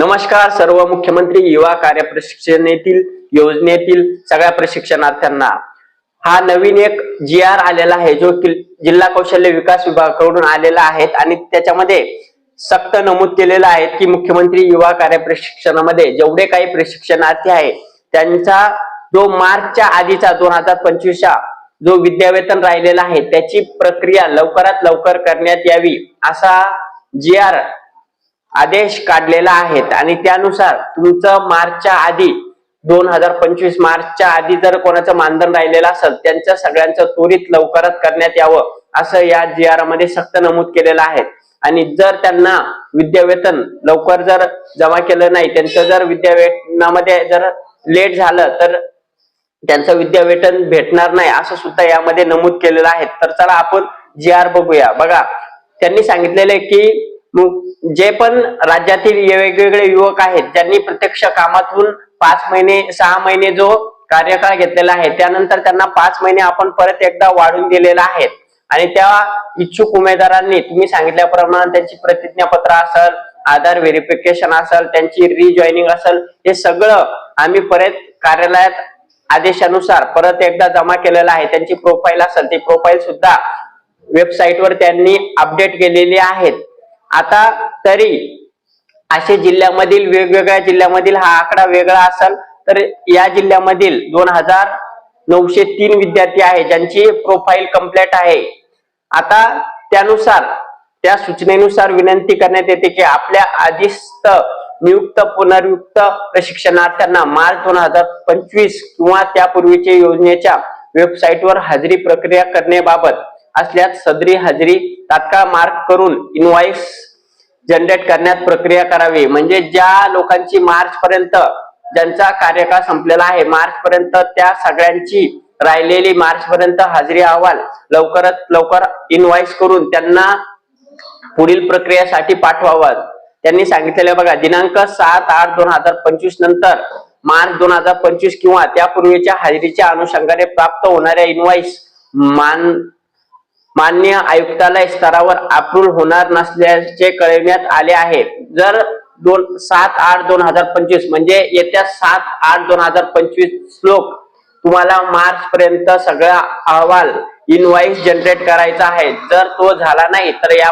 नमस्कार सर्व मुख्यमंत्री युवा कार्य प्रशिक्षणेतील योजनेतील सगळ्या प्रशिक्षणार्थ्यांना. हा नवीन एक जी आर आलेला आहे जो जिल्हा कौशल्य विकास विभागाकडून आलेला आहे आणि त्याच्यामध्ये सक्त नमूद केलेलं आहे की मुख्यमंत्री युवा कार्य प्रशिक्षणामध्ये जेवढे काही प्रशिक्षणार्थी आहे त्यांचा जो मार्चच्या आधीचा दोन हजार पंचवीसच्या जो विद्यावेतन राहिलेला आहे त्याची प्रक्रिया लवकरात लवकर करण्यात यावी असा जी आर आदेश काढलेला आहेत. आणि त्यानुसार तुमचं मार्चच्या आधी दोन हजार पंचवीस मार्चच्या आधी जर कोणाचं मानधन राहिलेलं असेल त्यांचं सगळ्यांचं त्वरित लवकरच करण्यात यावं असं या जी आरमध्ये सक्त नमूद केलेलं आहे. आणि जर त्यांना विद्यावेतन लवकर जर जमा केलं नाही त्यांचं जर विद्यावेतनामध्ये जर लेट झालं तर त्यांचं विद्यावेतन भेटणार नाही असं सुद्धा यामध्ये नमूद केलेलं आहे. तर चला आपण जी आर बघूया. बघा त्यांनी सांगितलेले की जे पण राज्यातील वेगवेगळे युवक आहेत ज्यांनी प्रत्यक्ष कामातून पाच महिने सहा महिने जो कार्यकाळ घेतलेला आहे त्यानंतर त्यांना पाच महिने आपण परत एकदा वाढून दिलेला आहे. आणि त्या इच्छुक उमेदवारांनी तुम्ही सांगितल्याप्रमाणे त्यांची प्रतिज्ञापत्र असेल आधार व्हेरिफिकेशन असेल त्यांची रिजॉईनिंग असेल हे सगळं आम्ही परत कार्यालयात आदेशानुसार परत एकदा जमा केलेलं आहे. त्यांची प्रोफाईल असेल ती प्रोफाईल सुद्धा वेबसाईटवर त्यांनी अपडेट केलेली आहेत. आता तरी असे जिल्ह्यामधील वेगवेगळ्या जिल्ह्यामधील हा आकडा वेगळा असेल तर या जिल्ह्यामधील दोन हजार नऊशे तीन विद्यार्थी आहे ज्यांची प्रोफाईल कंप्लीट आहे. आता त्यानुसार त्या सूचनेनुसार विनंती करण्यात येते की आपल्या आधीस्त नियुक्त पुनर्युक्त प्रशिक्षणार्थ्यांना मार्च दोन हजार पंचवीस किंवा त्यापूर्वीच्या योजनेच्या वेबसाईटवर हजेरी प्रक्रिया करण्याबाबत असल्यास सदरी हजेरी तात्काळ मार्क करून इनव्हॉइस जनरेट करण्यात प्रक्रिया करावी. म्हणजे ज्या लोकांची मार्च पर्यंत ज्यांचा कार्यकाळ संपलेला आहे मार्च पर्यंत त्या सगळ्यांची राहिलेली मार्च पर्यंत हजेरी अहवाल लवकरात लवकर इनव्हॉइस करून त्यांना पुढील प्रक्रियेसाठी पाठवावा. त्यांनी सांगितलेलं बघा दिनांक सात आठ दोन हजार पंचवीस नंतर मार्च दोन हजार पंचवीस किंवा त्यापूर्वीच्या हजेरीच्या अनुषंगाने प्राप्त होणाऱ्या इनव्हॉइस मान मान्य आयुक्तालय स्तरावर अप्रूव्ह होणार नसल्याचे कळविण्यात आले आहे. जर दोन सात आठ दोन हजार पंचवीस म्हणजे येत्या सात आठ दोन हजार पंचवीस श्लोक तुम्हाला मार्च पर्यंत सगळा अहवाल इनवाईस जनरेट करायचा आहे. जर तो झाला नाही तर या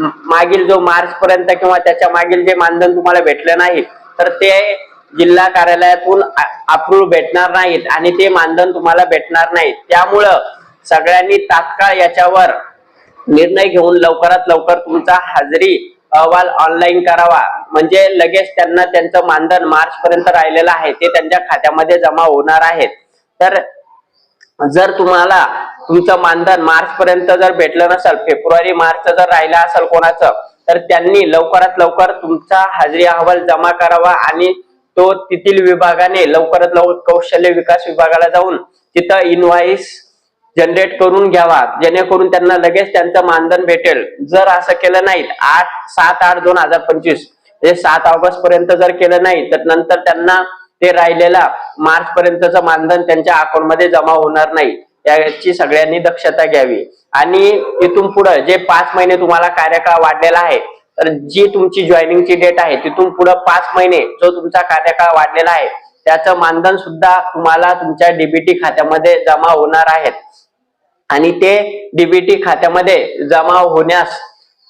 मागील जो मार्च पर्यंत किंवा त्याच्या मागील जे मानधन तुम्हाला भेटलं नाही तर ते जिल्हा कार्यालयातून अप्रूव्ह भेटणार नाहीत आणि ते मानधन तुम्हाला भेटणार नाही. त्यामुळं सगळ्यांनी तात्काळ याच्यावर निर्णय घेऊन लवकरात लवकर तुमचा हाजरी अहवाल ऑनलाईन करावा. म्हणजे लगेच त्यांना त्यांचं मानधन मार्च पर्यंत राहिलेलं आहे ते त्यांच्या खात्यामध्ये जमा होणार आहेत. तर जर तुम्हाला तुमचं मानधन मार्च पर्यंत जर भेटलं नसेल फेब्रुवारी मार्च जर राहिला असेल कोणाचं तर त्यांनी लवकरात लवकर तुमचा हाजरी अहवाल जमा करावा आणि तो तेथील विभागाने लवकरात लवकर कौशल्य विकास विभागाला जाऊन तिथं इनव्हॉइस जनरेट करून घ्यावा. जेणेकरून त्यांना लगेच त्यांचं मानधन भेटेल. जर असं केलं नाही आठ सात आठ दोन हजार पंचवीस म्हणजे सात ऑगस्ट पर्यंत जर केलं नाही तर नंतर त्यांना ते राहिलेला मार्च पर्यंतचं मानधन त्यांच्या अकाउंटमध्ये जमा होणार नाही. याची सगळ्यांनी दक्षता घ्यावी. आणि इथून पुढे जे पाच महिने तुम्हाला कार्यकाळ वाढलेला आहे तर जी तुमची जॉईनिंगची डेट आहे तिथून पुढे पाच महिने जो तुमचा कार्यकाळ वाढलेला आहे त्याचं मानधन सुद्धा तुम्हाला तुमच्या डीबीटी खात्यामध्ये जमा होणार आहेत आणि ते डीबीटी खात्यामध्ये जमा होण्यास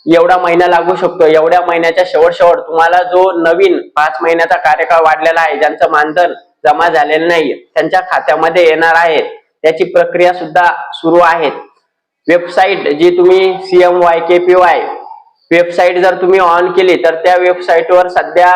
एवढा महिना लागू शकतो. एवढ्या महिन्याच्या शेवट शेवट तुम्हाला जो नवीन पाच महिन्याचा कार्यकाळ वाढलेला आहे ज्यांचं मानधन जमा झालेलं नाही त्यांच्या खात्यामध्ये येणार आहे. त्याची प्रक्रिया सुद्धा सुरू आहे. वेबसाईट जी तुम्ही CM Y K P Y website जर तुम्ही ऑन केली तर त्या वेबसाईटवर सध्या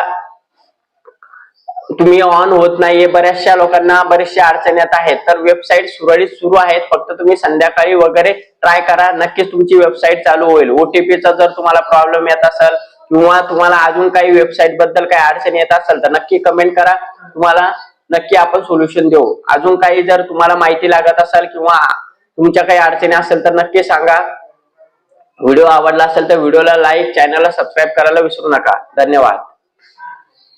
तुम्ही ऑन होत नाहीये बऱ्याचशा लोकांना बऱ्याचशा अडचणी येत आहेत. तर वेबसाईट सुरळीत सुरू आहेत. फक्त तुम्ही संध्याकाळी वगैरे ट्राय करा. नक्कीच तुमची वेबसाईट चालू होईल. ओटीपीचा जर तुम्हाला प्रॉब्लेम येत असेल किंवा तुम्हाला अजून काही वेबसाईटबद्दल काही अडचण येत असेल तर नक्की कमेंट करा. तुम्हाला नक्की आपण सोल्युशन देऊ. अजून काही जर तुम्हाला माहिती लागत असेल किंवा तुमच्या काही अडचणी असेल तर नक्की सांगा. व्हिडिओ आवडला असेल तर व्हिडिओला लाईक चॅनलला सबस्क्राईब करायला विसरू नका. धन्यवाद.